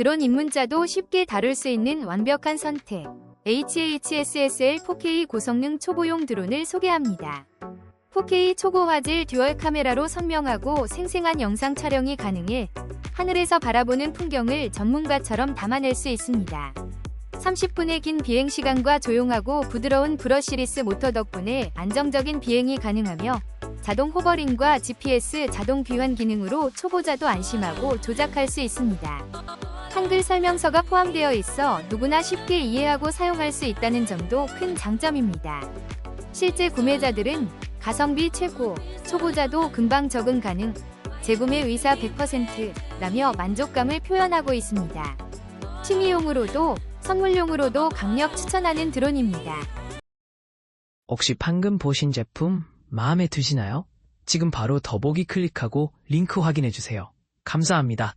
드론 입문자도 쉽게 다룰 수 있는 완벽한 선택. HHSSL 4K 고성능 초보용 드론을 소개합니다. 4K 초고 화질 듀얼 카메라로 선명하고 생생한 영상 촬영이 가능해 하늘에서 바라보는 풍경을 전문가처럼 담아낼 수 있습니다. 30분의 긴 비행 시간과 조용하고 부드러운 브러시리스 모터 덕분에 안정적인 비행이 가능하며 자동 호버링과 GPS 자동 귀환 기능으로 초보자도 안심하고 조작할 수 있습니다. 한글 설명서가 포함되어 있어 누구나 쉽게 이해하고 사용할 수 있다는 점도 큰 장점입니다. 실제 구매자들은 가성비 최고, 초보자도 금방 적응 가능, 재구매 의사 100%라며 만족감을 표현하고 있습니다. 취미용으로도 선물용으로도 강력 추천하는 드론입니다. 혹시 방금 보신 제품 마음에 드시나요? 지금 바로 더보기 클릭하고 링크 확인해주세요. 감사합니다.